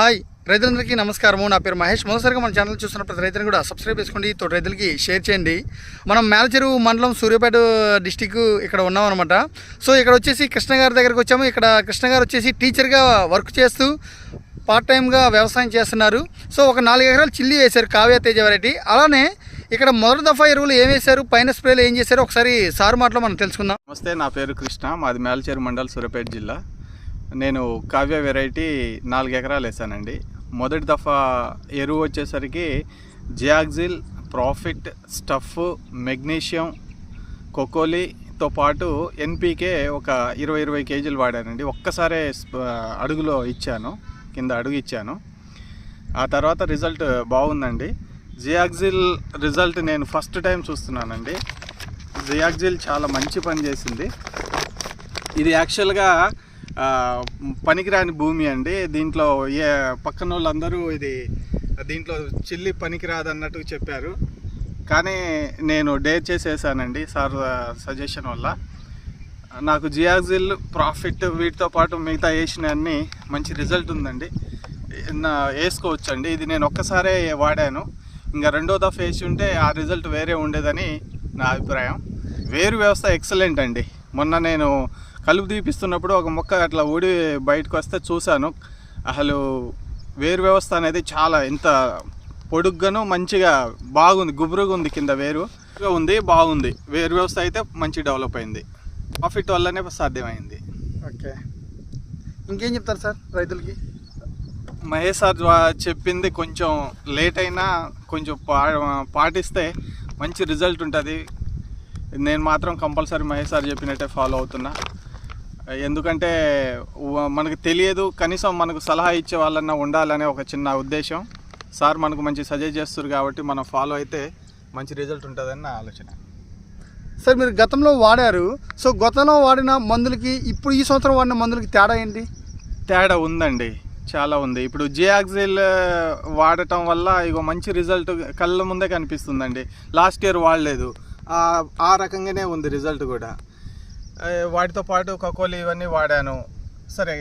Hi. రైతులందరికీ నమస్కారము. నా పేరు మహేష్. మొదటిసారిగా మన ఛానల్ చూస్తున్న ప్రతి రైతులు కూడా సబ్స్క్రైబ్ చేసుకోండి తోటి రైతులకి షేర్ చేయండి. మనం మేలచెరువు మండలం సూర్యాపేట డిస్టిక్ ఇక్కడ ఉన్నాం అనమాట సో ఇక్కడ వచ్చేసి కృష్ణ గారి దగ్గరకు వచ్చాము. ఇక్కడ కృష్ణ గారు వచ్చేసి టీచర్గా వర్క్ చేస్తూ పార్ట్ టైంగా వ్యవసాయం చేస్తున్నారు. సో ఒక నాలుగు ఎకరాలు చిల్లి వేశారు కావ్య తేజ వెరైటీ. అలానే ఇక్కడ మొదటి దఫా ఎరువులు ఏం వేశారు? పైన స్ప్రేలు ఏం చేశారు? ఒకసారి సార్ మాటలో మనం తెలుసుకుందాం. నమస్తే నా పేరు కృష్ణ. మాది మేలచేరు మండల్ సూర్యాపేట జిల్లా. నేను కావ్య వెరైటీ నాలుగు ఎకరాలు వేసానండి. మొదటి దఫా ఎరువు వచ్చేసరికి జియాక్జిల్ ప్రాఫిట్ స్టఫ్ మెగ్నీషియం కొకోలితో పాటు ఎన్పీకే ఒక ఇరవై ఇరవై కేజీలు వాడానండి. ఒక్కసారే అడుగులో ఇచ్చాను కింద అడుగు ఇచ్చాను. ఆ తర్వాత రిజల్ట్ బాగుందండి. జియాక్జిల్ రిజల్ట్ నేను ఫస్ట్ టైం చూస్తున్నానండి. జియాక్జిల్ చాలా మంచి పని చేసింది. ఇది యాక్చువల్గా పనికిరాని భూమి అండి. దీంట్లో ఏ పక్కన వాళ్ళందరూ ఇది దీంట్లో చిల్లి పనికిరాదు అన్నట్టు చెప్పారు. కానీ నేను డేర్ చేసేసానండి సార్ సజెషన్ వల్ల. నాకు జియాక్జిల్ ప్రాఫిట్ వీటితో పాటు మిగతా వేసిన అన్ని మంచి రిజల్ట్ ఉందండి. నా వేసుకోవచ్చండి. ఇది నేను ఒక్కసారే వాడాను. ఇంకా రెండో దఫ వేసి ఉంటే ఆ రిజల్ట్ వేరే ఉండేదని నా అభిప్రాయం. వేరు వ్యవస్థ ఎక్సలెంట్ అండి. మొన్న నేను కలుపు తీపిస్తున్నప్పుడు ఒక మొక్క అట్లా ఊడి బయటకు వస్తే చూశాను. అసలు వేరు వ్యవస్థ అనేది చాలా ఎంత పొడుగ్గాను మంచిగా బాగుంది గుబురుగా ఉంది కింద వేరు. ఉంది బాగుంది. వేరు వ్యవస్థ అయితే మంచి డెవలప్ అయింది. ప్రాఫిట్ వల్లనే సాధ్యమైంది. ఓకే. ఇంకేం చెప్తారు సార్ రైతులకి? మహేష్ సార్ చెప్పింది కొంచెం లేట్ అయినా కొంచెం పా పాటిస్తే మంచి రిజల్ట్ ఉంటుంది. నేను మాత్రం కంపల్సరీ మహేష్ సార్ చెప్పినట్టే ఫాలో అవుతున్నా. ఎందుకంటే మనకు తెలియదు కనీసం మనకు సలహా ఇచ్చే వాళ్ళన్నా ఉండాలనే ఒక చిన్న ఉద్దేశం. సార్ మనకు మంచి సజెస్ట్ చేస్తారు కాబట్టి మనం ఫాలో అయితే మంచి రిజల్ట్ ఉంటుందని నా ఆలోచన. సార్ మీరు గతంలో వాడారు. సో గతంలో వాడిన మందులకి ఇప్పుడు ఈ సంవత్సరం వాడిన మందులకి తేడా ఏంటి? తేడా ఉందండి. చాలా ఉంది. ఇప్పుడు జియాక్సిల్ వాడటం వల్ల ఇగో మంచి రిజల్ట్ కళ్ళ ముందే కనిపిస్తుందండి. లాస్ట్ ఇయర్ వాడలేదు. ఆ- రకంగానే ఉంది రిజల్ట్ కూడా. వాటితో పాటు కకోలి ఇవన్నీ వాడాను. సరే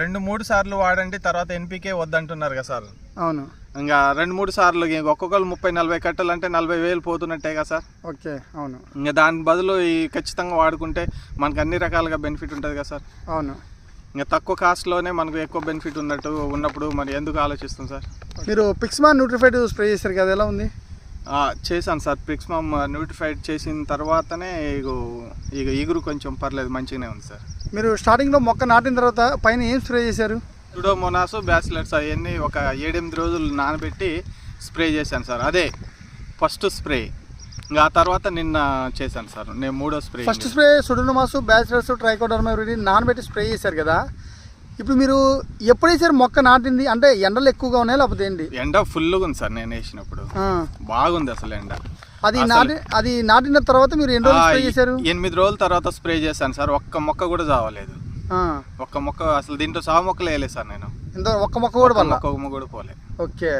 రెండు మూడు సార్లు వాడండి తర్వాత ఎన్పికే వద్దంటున్నారు కదా సార్. అవును. ఇంకా రెండు మూడు సార్లు ఇంక ఒక్కొక్కరు ముప్పై నలభై కట్టలు అంటే నలభై వేలు పోతున్నట్టే కదా సార్. ఓకే అవును. ఇంకా దాని బదులు ఈ ఖచ్చితంగా వాడుకుంటే మనకు అన్ని రకాలుగా బెనిఫిట్ ఉంటుంది కదా సార్. అవును. ఇంకా తక్కువ కాస్ట్లోనే మనకు ఎక్కువ బెనిఫిట్ ఉన్నట్టు ఉన్నప్పుడు మరి ఎందుకు ఆలోచిస్తాం సార్? మీరు పిక్స్మాన్ న్యూట్రిఫైడ్ స్ప్రే చేశారు కదా ఎలా ఉంది? చేశాను సార్. ప్రిక్స్మమ్ న్యూటిఫైడ్ చేసిన తర్వాతనే ఇగో ఇక ఈగురు కొంచెం పర్లేదు మంచిగానే ఉంది సార్. మీరు స్టార్టింగ్లో మొక్క నాటిన తర్వాత పైన ఏం స్ప్రే చేశారు? సుడోమోనాస్ బ్యాసిలర్స్ అవన్నీ ఒక ఏడెనిమిది రోజులు నానబెట్టి స్ప్రే చేశాను సార్. అదే ఫస్ట్ స్ప్రే ఇంకా ఆ తర్వాత నిన్న చేశాను సార్. నేను మూడో స్ప్రే ఫస్ట్ స్ప్రే సుడునమాసు బ్యాచిలర్స్ ట్రైకోడర్మా నానబెట్టి స్ప్రే చేశారు కదా. ఇప్పుడు మీరు ఎప్పుడు వేసారు మొక్క నాటింది? అంటే ఎండలు ఎక్కువగా ఉన్నాయి? లేకపోతే ఏంటి? ఎండ ఫుల్గా ఉంది సార్ నేను వేసినప్పుడు. బాగుంది అసలు ఎండ. అది నాటి అది నాటిన తర్వాత మీరు ఎన్ని రోజులు స్ప్రే చేశారు? ఎనిమిది రోజుల తర్వాత స్ప్రే చేశాను సార్. ఒక్క మొక్క కూడా చావలేదు. ఒక్క మొక్క అసలు దీంట్లో సాగు మొక్కలు వేయలేదు సార్ నేను. ఇంత ఒక్క మొక్క కూడా ఒక్క మొక్క కూడా పోలే. ఓకే.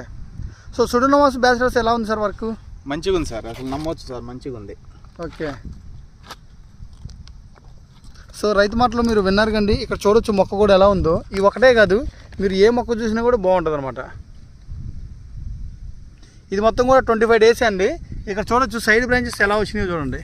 సో సుడునమాస్ బ్యాచిలర్స్ ఎలా ఉంది సార్ వర్క్? మంచిగా ఉంది సార్. అసలు నమ్మొచ్చు సార్. మంచిగా ఉంది ఓకే. సో రైతు మాటలో మీరు విన్నారు కండి. ఇక్కడ చూడొచ్చు మొక్క కూడా ఎలా ఉందో. ఈ ఒకటే కాదు మీరు ఏ మొక్క చూసినా కూడా బాగుంటుంది అనమాట ఇది మొత్తం కూడా ట్వంటీ ఫైవ్ డేస్ అండి. ఇక్కడ చూడొచ్చు సైడ్ బ్రాంచెస్ ఎలా వచ్చినాయో చూడండి.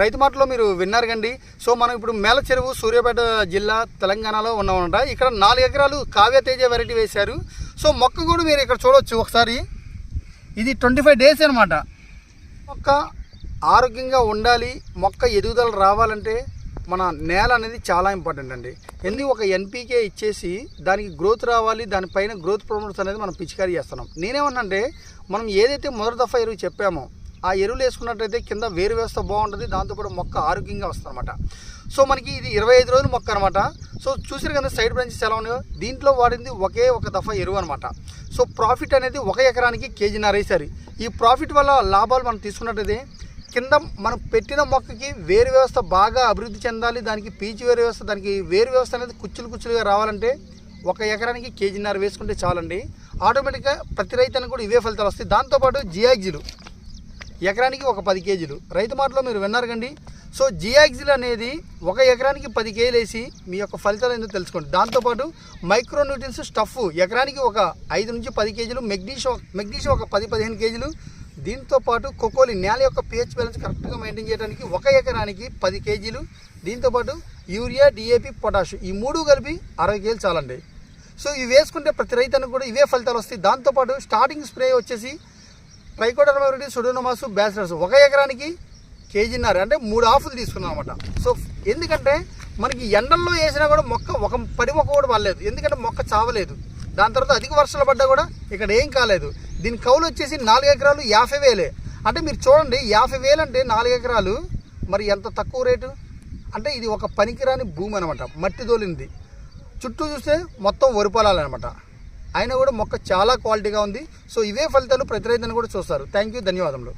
రైతు మాటలో మీరు విన్నారు కండి. సో మనం ఇప్పుడు మేల చెరువు సూర్యాపేట జిల్లా తెలంగాణలో ఉన్నామన్నమాట. ఇక్కడ నాలుగు ఎకరాలు కావ్య తేజ వెరైటీ వేశారు. సో మొక్క కూడా మీరు ఇక్కడ చూడవచ్చు ఒకసారి. ఇది ట్వంటీ ఫైవ్ డేస్ అనమాట మొక్క ఆరోగ్యంగా ఉండాలి మొక్క ఎదుగుదల రావాలంటే మన నేల అనేది చాలా ఇంపార్టెంట్ అండి. ఎందుకు ఒక ఎన్పీకే ఇచ్చేసి దానికి గ్రోత్ రావాలి దానిపైన గ్రోత్ ప్రమోట్స్ అనేది మనం పిచికారీ చేస్తున్నాం. నేనేమన్నంటే మనం ఏదైతే మొదటి దఫా ఎరువు చెప్పామో ఆ ఎరువులు వేసుకున్నట్టయితే కింద వేరు వ్యవస్థ బాగుంటుంది దాంతోపాటు మొక్క ఆరోగ్యంగా వస్తుంది అనమాట సో మనకి ఇది ఇరవై ఐదు రోజులు మొక్క అనమాట సో చూసారు కదా సైడ్ బ్రాంచెస్ ఎలా ఉన్నాయో? దీంట్లో వాడింది ఒకే ఒక దఫా ఎరువు అనమాట సో ప్రాఫిట్ అనేది ఒక ఎకరానికి కేజీన్నర వేసారు ఈ ప్రాఫిట్ వల్ల లాభాలు మనం తీసుకున్నట్టయితే కింద మనం పెట్టిన మొక్కకి వేరు వ్యవస్థ బాగా అభివృద్ధి చెందాలి దానికి పీచు వేరు వ్యవస్థ దానికి వేరు వ్యవస్థ అనేది కుచ్చులు కుచ్చులుగా రావాలంటే ఒక ఎకరానికి కేజీన్నర వేసుకుంటే చాలండి. ఆటోమేటిక్గా ప్రతి రైతానికి కూడా ఇవే ఫలితాలు వస్తాయి. దాంతోపాటు జియాగ్జిలు ఎకరానికి ఒక పది కేజీలు. రైతు మాటలో మీరు విన్నారు కండి. సో జియాగ్జిల్ అనేది ఒక ఎకరానికి పది కేజీలు వేసి మీ యొక్క ఫలితాలు ఏందో తెలుసుకోండి. దాంతోపాటు మైక్రోన్యూట్రియన్స్ స్టఫ్. ఎకరానికి ఒక ఐదు నుంచి పది కేజీలు. మెగ్నీషియం మెగ్నీషియం ఒక పది పదిహేను కేజీలు. దీంతో పాటు కొకోలి నేల యొక్క పిహెచ్ బ్యాలెన్స్ కరెక్ట్గా మెయింటైన్ చేయడానికి ఒక ఎకరానికి పది కేజీలు దీంతోపాటు యూరియా డిఏపి పొటాష్ ఈ మూడు కలిపి అరవై కేజీలు చాలండి. సో ఇవి వేసుకుంటే ప్రతి రైతు కూడా ఇవే ఫలితాలు వస్తాయి. దాంతోపాటు స్టార్టింగ్ స్ప్రే వచ్చేసి ట్రైకోడర్మా సుడోనమాసు బ్యాసిడర్స్ ఒక ఎకరానికి కేజీన్నర అంటే మూడు ఆఫులు తీసుకున్నాం అనమాట సో ఎందుకంటే మనకి ఎండల్లో వేసినా కూడా మొక్క ఒక పడి మొక్క కూడా పడలేదు. ఎందుకంటే మొక్క చావలేదు. దాని తర్వాత అధిక వర్షాలు పడ్డా కూడా ఇక్కడ ఏం కాలేదు. దీని కౌలు వచ్చేసి నాలుగు ఎకరాలు యాభై వేలే. అంటే మీరు చూడండి యాభై వేలు అంటే నాలుగు ఎకరాలు. మరి ఎంత తక్కువ రేటు? అంటే ఇది ఒక పనికిరాని భూమి అనమాట మట్టి తోలింది. చుట్టూ చూస్తే మొత్తం వరి పొలాలు అనమాట అయినా కూడా మొక్క చాలా క్వాలిటీగా ఉంది. సో ఇవే ఫలితాలు ప్రతి రైతుని కూడా చూస్తారు. థ్యాంక్ యూ ధన్యవాదములు.